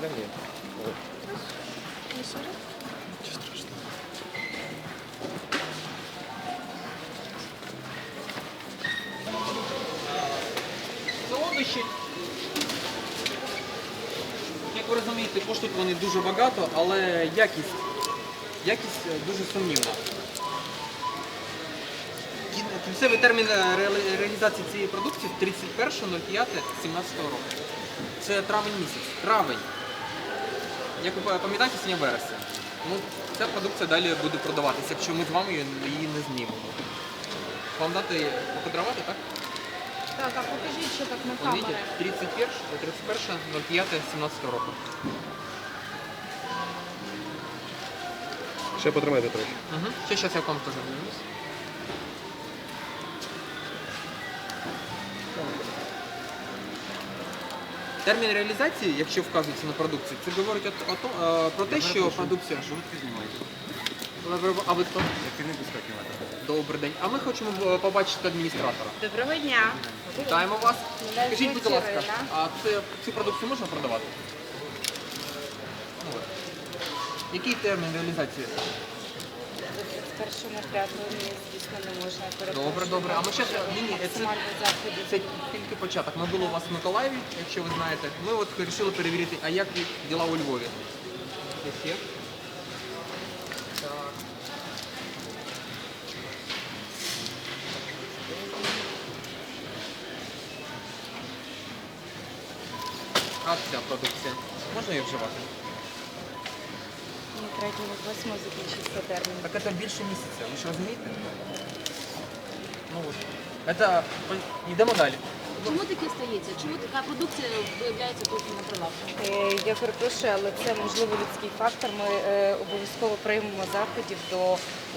Да ні. Нічого страшного. Солодощі. Як ви розумієте, коштують вони дуже багато, але якість, якість е, дуже сумнівна. Кін- Кінцевий термін е, реалізації цієї продукції 31.05.17 року. Це травень місяць. Травень. Як ви пам'ятаєте, сьогодні вересень. Ну, ця продукція далі буде продаватися, якщо ми з вами її не знімемо. Вам дати покадрувати, так? Так, а покажіть, що так на камері. 31, 31, 05, 17 року. Ще потримайте трохи. Угу. Ще зараз я вам теж. Термін реалізації, якщо вказується на продукцію, це говорить о, о, том- е, про те, що продукція. А ви хто? Добрий день. А ми хочемо е, побачити адміністратора. Доброго дня. Вітаємо вас. Скажіть, будь ласка, а це, цю продукцію можна продавати? Ну, от. Який термін реалізації? Першого на звісно, не можна перепрошую. Добре, добре. А ми ще ні, ні, це, Максимально заходів. це тільки початок. Ми були у вас в Миколаєві, якщо ви знаєте. Ми от вирішили перевірити, а як діла у Львові. Так. А ця продукція. Можна її вживати? Третього, восьмого закінчиться термін. Так це більше місяця, ви ж розумієте? Ну от. Это... Йдемо далі. Чому таке стається? Чому така продукція виявляється тут на прилавку? Е, Я перепрошую, але це можливо людський фактор. Ми е, обов'язково приймемо заходів до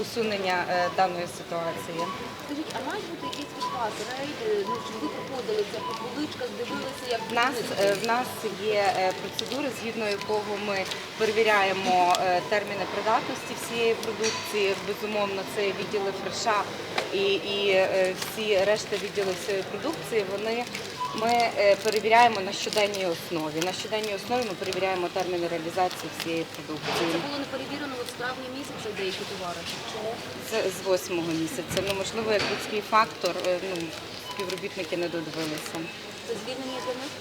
усунення е, даної ситуації. Скажіть, а мають бути якісь від вас рейди, ну щоб ви проходили це по поличках, дивилися, як В нас, в нас є процедури, згідно якого ми перевіряємо терміни придатності всієї продукції. Безумовно, це відділи фреша і, і е, всі решта відділи всієї продукції. Вони ми е, перевіряємо на щоденній основі. На щоденній основі ми перевіряємо терміни реалізації всієї продукції. Це було не перевірено от з травня місяця деякі товари. Чому? Це з восьмого місяця. Ну можливо, як людський фактор, е, ну співробітники не додивилися. Це звільнення для них?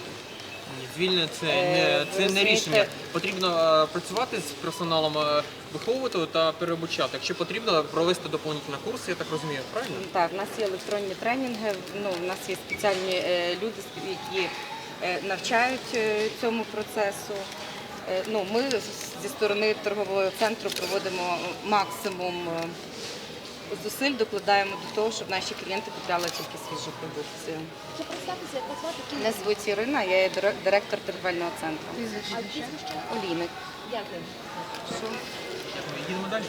Ні, Звільнення це Е, не, це не розумієте- рішення. Потрібно е, працювати з персоналом, е, виховувати та переобучати. Якщо потрібно, провести доповнительні курси, я так розумію, правильно? Так, в нас є електронні тренінги. Ну, у нас є спеціальні е, люди, які е, навчають е, цьому процесу. Е, ну, ми з- зі сторони торгового центру проводимо максимум е, зусиль, докладаємо до того, щоб наші клієнти купляли тільки свіжу продукцію. Звати? Мене звуть Ірина, я є директор торгівельного центру. Олійник. Дякую. Що? Дякую. Їдемо далі.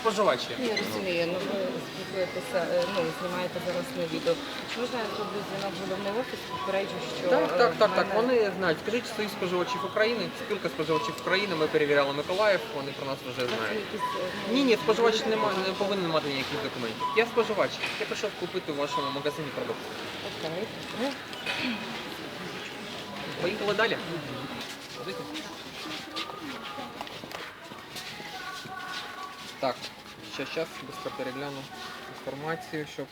Споживачі. Я розумію, ну ви спілкуєтеся, е, ну знімаєте зараз на відео. Чи можна я зроблю дзвінок в головний офіс, попереджу, що Так, так, е, так, в так. Вони знають. Скажіть своїх споживачів України, спілка споживачів України. Ми перевіряли Миколаїв, вони про нас вже знають. е, ну, Ні, ні, споживач не, ма- не повинен мати ніяких документів. Я споживач. Я прийшов купити у вашому магазині продукцію. Окей. Поїхали далі. Так, ще зараз швидко перегляну інформацію, щоб.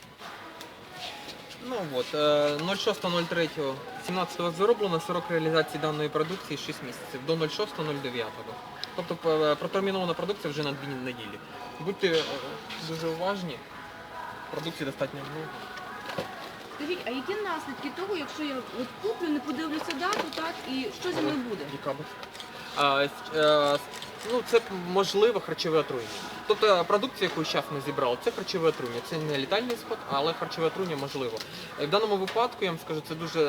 Ну от, е, 06.03.17 зароблено, срок реалізації даної продукції 6 місяців до 06.09. Тобто е, протермінована продукція вже на 2 неділі. Будьте е, дуже уважні, продукції достатньо много. Скажіть, а які наслідки того, якщо я от куплю, не подивлюся дату, так, і що зі мною буде? Яка А, е, ну, це можливо харчове отруєння. Тобто продукція, яку зараз ми зібрали, це харчове отруєння. Це не літальний сход, але харчове отруєння можливо. В даному випадку я вам скажу, це дуже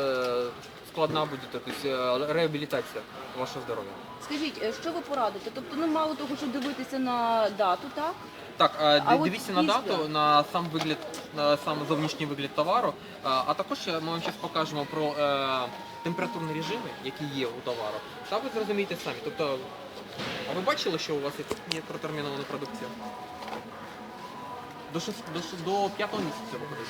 складна буде тобто, е, реабілітація вашого здоров'я. Скажіть, е, що ви порадите? Тобто, ну мало того, що дивитися на дату, так? Так, а, дивіться на після? дату, на сам вигляд, на сам зовнішній вигляд товару. А, також е, ми вам зараз покажемо про е, температурні режими, які є у товару. Та ви зрозумієте самі. Тобто, а ви бачили, що у вас є протермінована продукція? До, шест, до, ш- до п'ятого місяця виходить.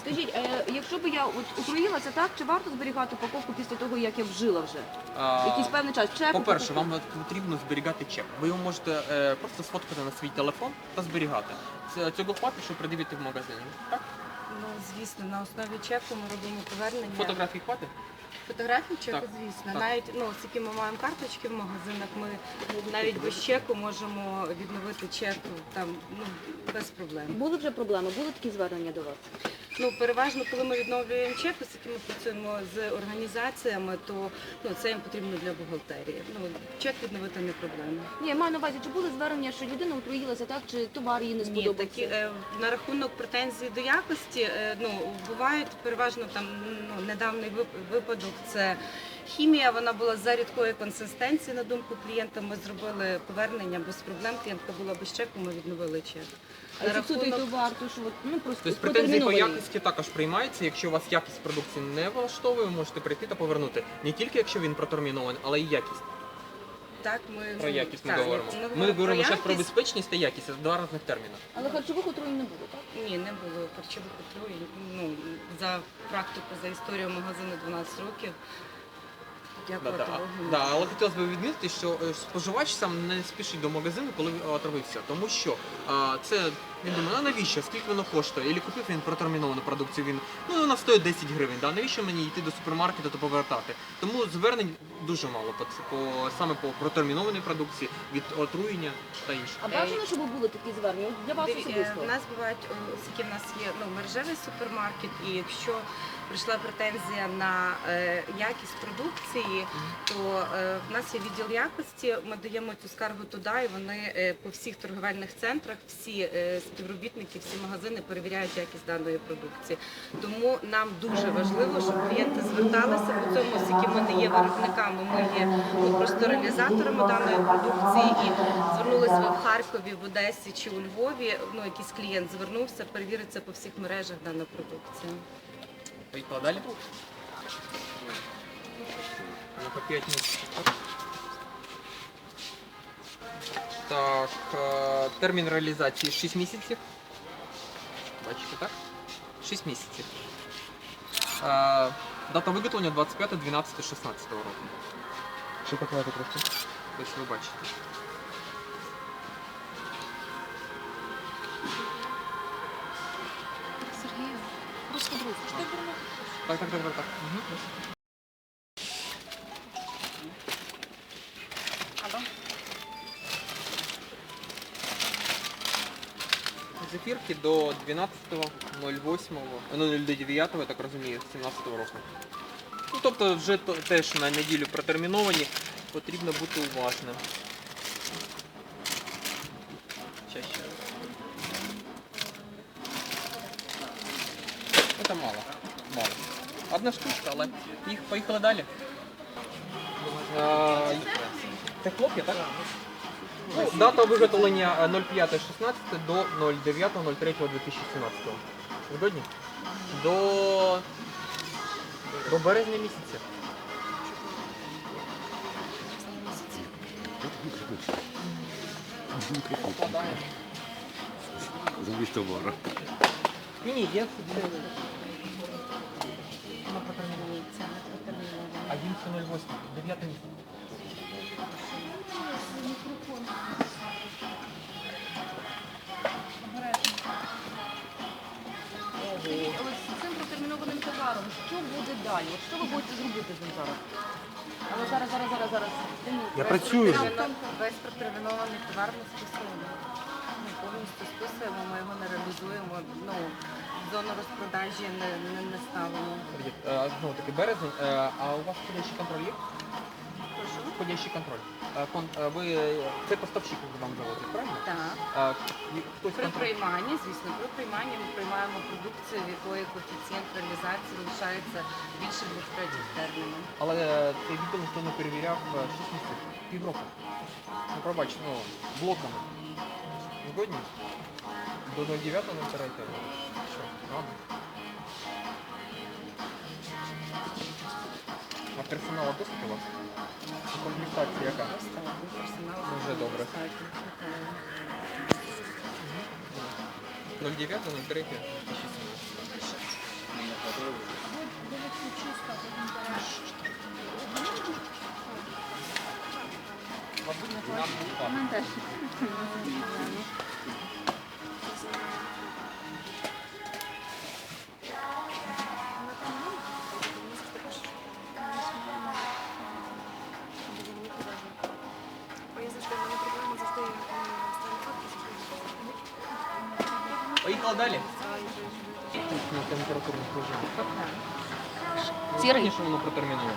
Скажіть, е, якщо б я от отруїлася, так чи варто зберігати упаковку після того, як я вжила вже? А, Якийсь певний час. Чек, По-перше, упаковку? вам потрібно зберігати чек. Ви його можете е, просто сфоткати на свій телефон та зберігати. Це, цього хватить, щоб придивити в магазині. Так? Ну, звісно, на основі чеку ми робимо повернення. Фотографій хватить? Фотографії чеку, звісно. так. Навіть ну, оскільки ми маємо карточки в магазинах, ми навіть без чеку можемо відновити чек там ну без проблем. Були вже проблеми, були такі звернення до вас? Ну переважно, коли ми відновлюємо чек, оскільки ми працюємо з організаціями, то ну це їм потрібно для бухгалтерії. Ну чек відновити не проблема. Ні, я маю на увазі, чи були звернення, що людина отруїлася, так, чи товар їй не Ні, сподобався? такі е, на рахунок претензій до якості, е, ну бувають переважно там ну недавній вип- випадок. Це хімія. Вона була за рідкої консистенції. На думку клієнта, ми зробили повернення без проблем. Клієнтка була без чеку. Ми відновили чек. А якщо той що от, ну просто Тобто претензії по протермінований. якості також приймаються. Якщо вас якість продукції не влаштовує, ви можете прийти та повернути. Не тільки якщо він протермінований, але й якість. Так, ми Про якість ми так, говоримо. Ми говоримо говоримо зараз про якість. безпечність та якість, це два різних терміни. Але харчових отруєнь не було, так? Ні, не було харчових отруєнь. Ну за практику за історію магазину 12 років. Да, да, да, але хотілося б відмітити, що е, споживач сам не спішить до магазину, коли е, отравився. Тому що а, це він думає, а навіщо? Скільки воно коштує? Ілі купив він протерміновану продукцію, він ну вона стоїть 10 гривень. Да? Навіщо мені йти до супермаркету та повертати? Тому звернень дуже мало по, по саме по протермінованій продукції від отруєння та інше. А бажано, щоб були такі звернення? От Для вас Диві- е, особисто. В нас бувають, о, оскільки в нас є ну, мережевий супермаркет, і якщо прийшла претензія на е, якість продукції, то е, в нас є відділ якості. Ми даємо цю скаргу туди, і вони е, по всіх торговельних центрах, всі е, співробітники, всі магазини перевіряють якість даної продукції. Тому нам дуже важливо, щоб клієнти зверталися по цьому, оскільки ми не є виробниками, ми є просто реалізаторами даної продукції і звернулися ви в Харкові, в Одесі чи у Львові. Ну якийсь клієнт звернувся, перевіриться по всіх мережах дана продукція. Поїхали далі. По 5 місяців. Так, е, термін реалізації 6 місяців. Бачите, так? 6 місяців. Е, Дата виготовлення 25, 12, 16 року. Що поклати трошки? Ось ви бачите. Сергій, просто друзі, що ти Так, так, так, так. так. Угу. Зефірки до 12.08, ну 09, я так розумію, 17 року. Ну, тобто вже то- теж на неділю протерміновані, потрібно бути уважним. Ще, ще. Це мало. Мало. Одна штучка, але їх поїхали далі. Е, Це хлоп'я, так? Дата виготовлення е, 05.16 до 09.03.2017. Згодні? До... До березня місяця. Замість товару. Ні, ні, є. Ні, це не протерміновано. А він це 08, 9 місяць. З цим протермінованим товаром, що буде далі? От що ви будете зробити з ним зараз? Але зараз, зараз, зараз, зараз. Я працюю. Весь протермінований товар ми списуємо. Ми повністю списуємо, ми його не реалізуємо. Ну, зону розпродажі не, не, не ставимо. Е, Знову таки березень. Е, А у вас входящий контроль є? Входящий контроль. Кон- е, Ви це поставщик вам заводить, правильно? Так. Хтось При контроль. прийманні, звісно, при прийманні ми приймаємо продукцію, в якої коефіцієнт реалізації залишається більше двох третіх терміну. Але цей відділ ніхто не перевіряв 6 місяців, півроку. Ну, пробач, ну, блоками. Згодні? До 09 не перейти. Що, ладно. А персоналу досить у вас? Комунікація яка? Дуже добре. 0,9, 0,3, 0,6. Нам далі. На температурних. Сірий? Що воно протерміноване.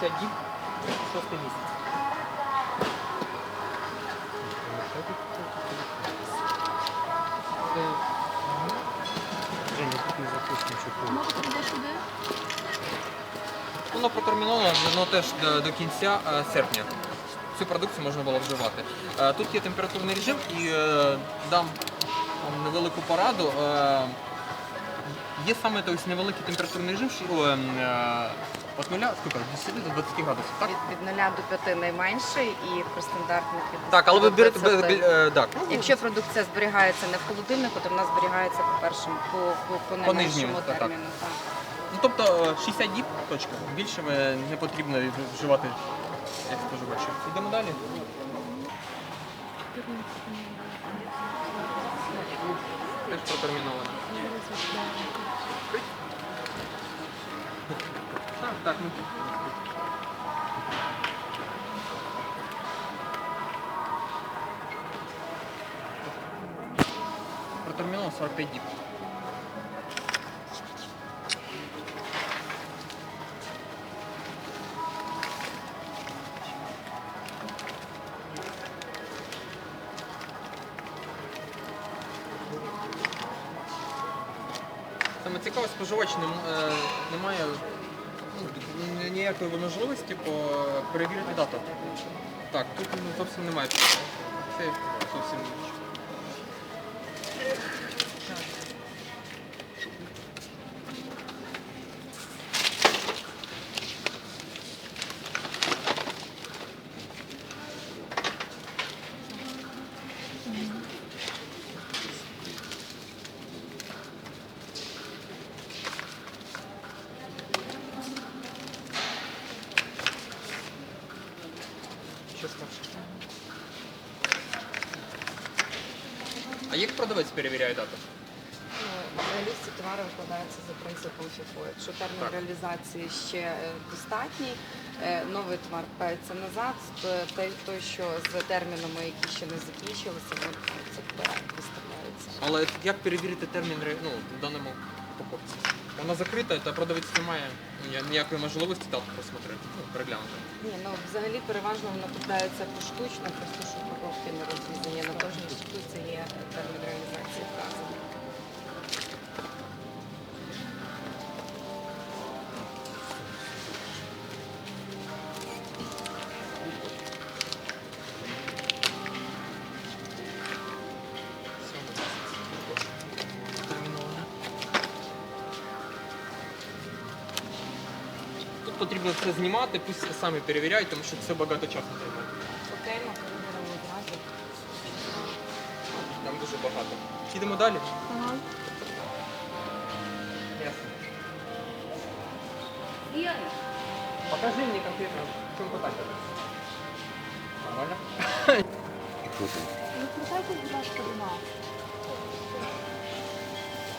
60 діб, 6 місяць. Сюди? Воно протерміновано воно теж до, до кінця е, серпня. Цю продукцію можна було вживати. Е, Тут є температурний режим і е, дам невелику пораду. Е, Є саме тобто, невеликий температурний режим, що е, 0, скільки, 10 до 20 градусів, так? Від, від 0 до 5 найменший і при стандартних від Так, але ви берете 20. бе- бе- е, так. Якщо продукція зберігається не в холодильнику, то вона зберігається по першому по, по, по найменшому нижньому, терміну. Так. Ну, тобто е, 60 діб, точка. Більше не потрібно вживати як споживачі. Йдемо далі. Теж протерміновано. Так, так, ну. Протерміновано 45 діб. Споживач е, не має ну, ніякої можливості перевірити дату. Так, тут ну, зовсім немає. Це зовсім інше. Що скажеш? А як продавець перевіряє дату? Ну, Взагалі всі товари викладаються за принципом Якщо термін Так. реалізації ще е, достатній, е, новий товар пається назад, то той, що з термінами, які ще не закінчилися, він це виставляється. Але як перевірити термін ну, в даному покупці? Вона закрита, та продавець не має ніякої можливості дату просмотрети, ну, переглянути. Ні, ну взагалі переважно воно купляється поштучно, просто що упаковки не розрізані. На кожній штуці є термін реалізації вказаний. Потрібно це знімати, пусть самі перевіряють, тому що це багато часу займає. Окей, ми перевіримо одразу. Там дуже багато. Їдемо далі? Ага. Покажи мені конкретно, в чому питання. Нормально? Крутайте, будь ласка, до нас.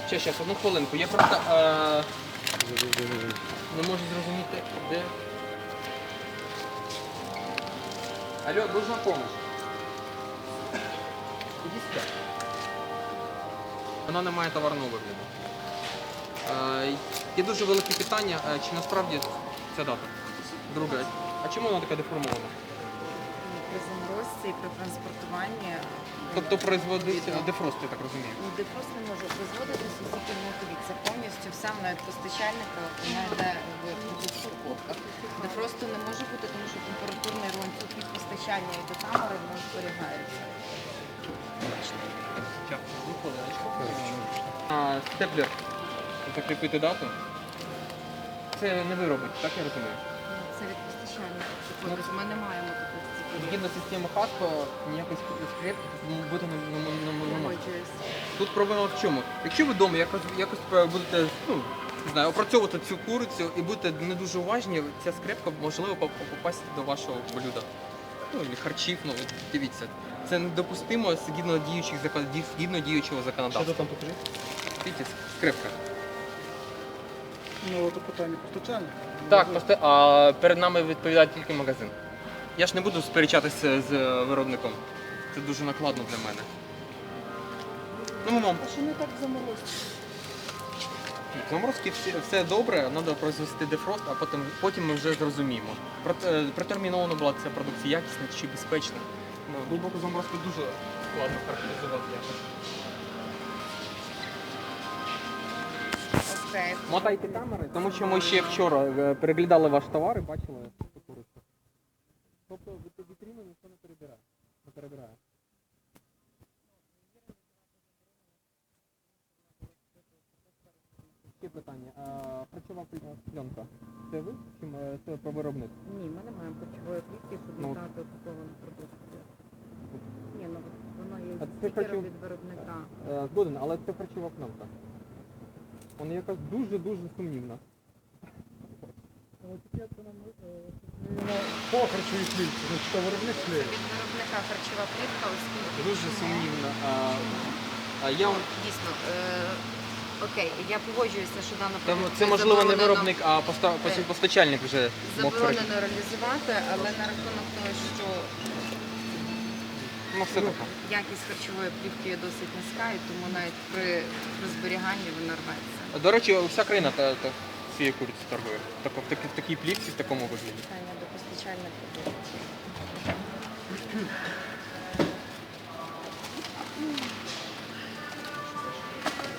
Ще, ще, одну хвилинку. Я просто е, не можу зрозуміти, де. Алло, нужна помощь. Іди сюди. Вона не має товарного вигляду. Е, є дуже велике питання, е, чи насправді ця дата. Друге, а чому вона така деформована? При заморозці і при транспортуванні Тобто производить дефрост, я так розумію. Ну, дефрост не може производитися тільки внутрі. Це повністю вона від постачальника, йде в продуктах. Дефросту не може бути, тому що температурний ланцюг від постачання і до камери не зберігається. Степлер. Закріпити дату. Це не ви робите, так я розумію? Це від постачальника. Тобто ми не маємо. Згідно системи ХАСКО, ніякий скреп бути не, не, не, не, не може. Тут проблема в чому? Якщо ви вдома якось, якось е, будете ну, не знаю, опрацьовувати цю курицю і бути не дуже уважні, ця скрепка можливо поп- попасть до вашого блюда. Ну, і харчів, ну от дивіться. Це недопустимо згідно діючих закон, ді- згідно діючого Що законодавства. тут там покажи? Бачите, скрепка. Ну, це питання постачання. Так, просто а перед нами відповідає тільки магазин. Я ж не буду сперечатися з е, виробником. Це дуже накладно для мене. Ну, мам, А що не так заморозити? заморозки все, все добре, треба произвести дефрост, а потім, потім ми вже зрозуміємо. Е, Протермінована була ця продукція якісна чи безпечна. Ну, глибоку заморозку дуже складно характеризувати якось. Окей. Мотайте камери, тому що ми ще вчора е, переглядали ваш товар і бачили. Тобто від вітрину ніхто не перебирає. Не перебирає. Ще питання. А, харчова пленка. Це ви чи це про виробник? Ні, ми не маємо харчової плівки, щоб Ну. не знати окуповану продукцію. Ні, ну воно є це стікером харчов- від виробника. Е, Згоден, але це харчова пленка. Вона якась дуже-дуже сумнівна. По харчовій плівці, значить, то виробник клеїть. Від виробника харчова плівка, оскільки Дуже сумнівна. А, а я вам Дійсно, е, окей, я погоджуюся, що дана Там продукція це можливо не заборонено- виробник, а поста- Е, постачальник вже мог заборонено реалізувати, але на рахунок того, що Ну все таке. якість харчової плівки є досить низька, і тому навіть при, при зберіганні вона рветься. До речі, вся країна та, та цією курицею торгує. Так, в, такі- в такій плівці, в такому вигляді. Питання до постачальника.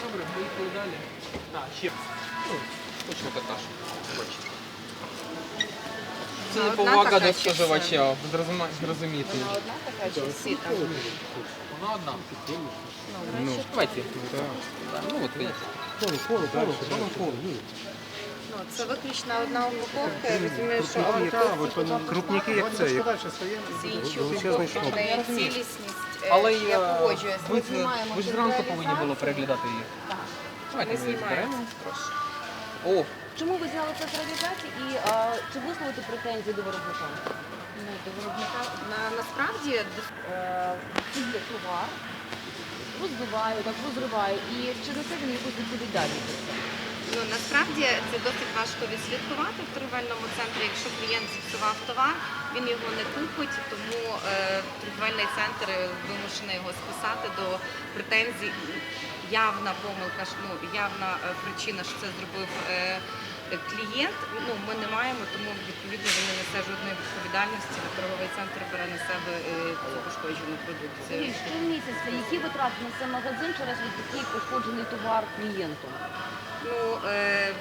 Добре, поїхали далі. А, ще. Ну, точно така ж. Бачите. Це Вона не одна повага така до чи споживача, зрозума- зрозуміти. Вона одна така чи всі там? Вона одна. Ну, Ну, давайте. Ну, от видите. Коло, коло, коло, коло, коло. Ну, це виключно одна упаковка, я розумію, що антиоксидант Крупники, як це. Як... всі інші Величезний шмат. має цілісність. Е, Але я е, погоджуюся. ви, Ми знімаємо ви ж зранку повинні централізацію. було переглядати її. Так. Давайте Ми ми її знімаємо. зберемо. Прошу. О, Чому ви зняли централізацію і а, чи висловити претензії до виробника? Ну, до виробника на, насправді Е, Це є товар, розбиває, так розриває. І чи несе він якусь відповідальність? це? Ну насправді це досить важко відслідкувати в торгівельному центрі. Якщо клієнт зіпсував товар, він його не купить, тому е, торгівельний центр вимушений його списати до претензій. Явна помилка, ну явна е, причина, що це зробив е, клієнт. Ну ми не маємо, тому відповідно він не несе жодної відповідальності. Торговий центр бере на себе цю пошкоджену продукцію. Щомісяця, які витрати несе магазин через такий пошкоджений товар клієнту? Ну, е,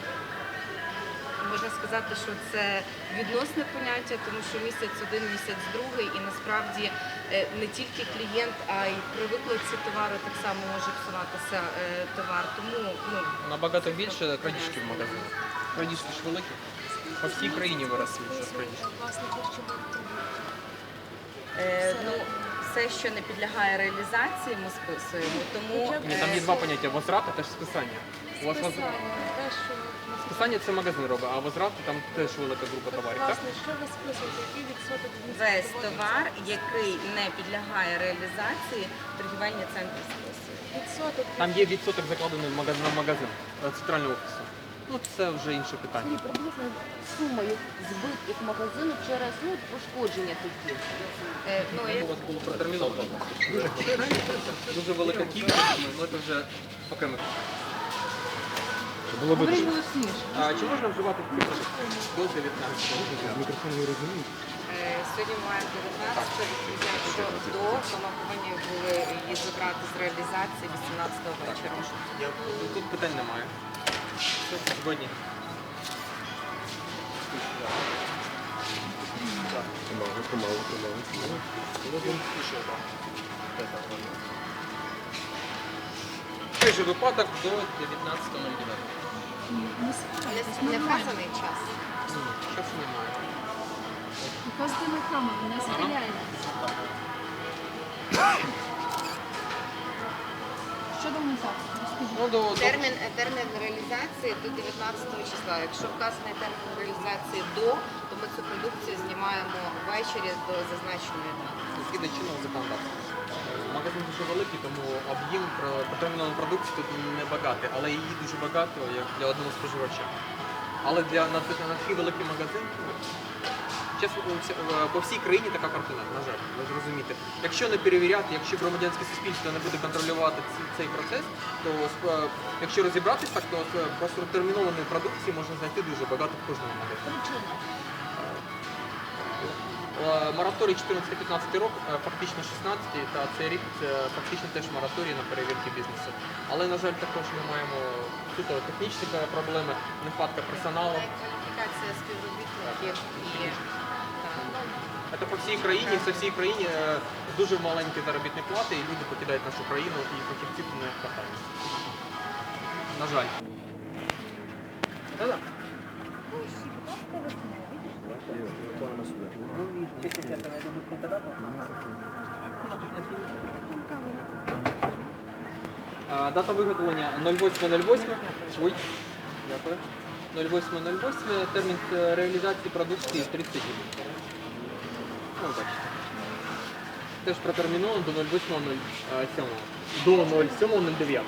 можна сказати, що це відносне поняття, тому що місяць один, місяць другий, і насправді е, не тільки клієнт, а й при викладці товару так само може псуватися е, товар. Тому ну, набагато більше крадіжки в магазині. Крадіжки ж великі. По всій країні виросли зараз крадіжки. Власне, е, ну, все, що не підлягає реалізації, ми списуємо. Тому Ні, там е, є два поняття. Возврат та теж списання. У вас воз- те, що списання це магазин робить, а возврат там теж велика група товарів, так? власне, що ви списуєте, який відсоток від весь товар, який не підлягає реалізації, торгівельні центри списують. відсоток Там є відсоток закладений в магазин на магазин е, центрального офісу. Ну це вже інше питання. Приблизно сума їх збитків магазину через ну, пошкодження такі. Е, ну, У вас було протерміновано. Дуже велика кількість, ну це вже окремо. Було б Говоріть голосніше. А чи можна вживати? До 19 мікрофон не розуміють. Е, Сьогодні ми маємо 19 відповідає, що до то ми повинні були її забрати з реалізації 18 вечора. Тут питань немає. Все, згодні. Помалу, помалу, помалу. Той же випадок до 19.09. Не вказаний час. Часу немає. Показуємо камеру, не миття. Ну, до, до- Термін, термін реалізації до 19 числа. Якщо вказаний термін реалізації до, то ми цю продукцію знімаємо ввечері до зазначеної дати. згідно чинного законодавства. Магазин дуже великий, тому об'єм потрібної продукції тут небагатий, але її дуже багато як для одного споживача. Але для на, такий- великий магазин, чесно, в- по всій країні така картина, на жаль, ви зрозумієте. Якщо не перевіряти, якщо громадянське суспільство не буде контролювати цей процес, то якщо розібратися, так то е, просто термінованої продукції можна знайти дуже багато в кожному магазині. Е, Мораторій 14-15 рок, е, фактично 16 та цей рік це фактично теж мораторій на перевірки бізнесу. Але, на жаль, також ми маємо суто технічні е, проблеми, нехватка персоналу. Кваліфікація співробітників і. Це по всій країні, це всій країні е, дуже маленькі заробітні плати, і люди покидають нашу країну і фахівців не хватає. На жаль. Да-да. А, Дата виготовлення 08.08. Ой, дякую. 08.08. Термін реалізації продукції 30 днів. Ну, бачите. Теж протерміновано до 08.07. До 07.09.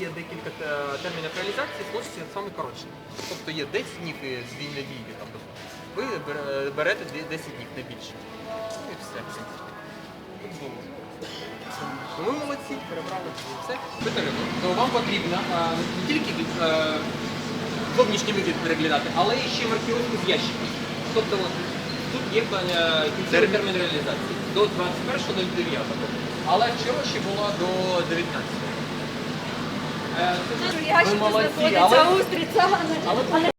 є декілька термінів реалізації, злочинці саме коротше. Тобто є 10 днів і звільне дії. Тобто ви берете 10 днів, не більше. Ну і все. Ну, ви молодці, перебрали все. Питання, вам потрібно не тільки е, зовнішній вигляд переглядати, але і ще маркіровку з ящиків. Тобто от, тут є е, кінцевий термін реалізації до 21.09. Але вчора ще була до 19. Е, знаходиться устриця, але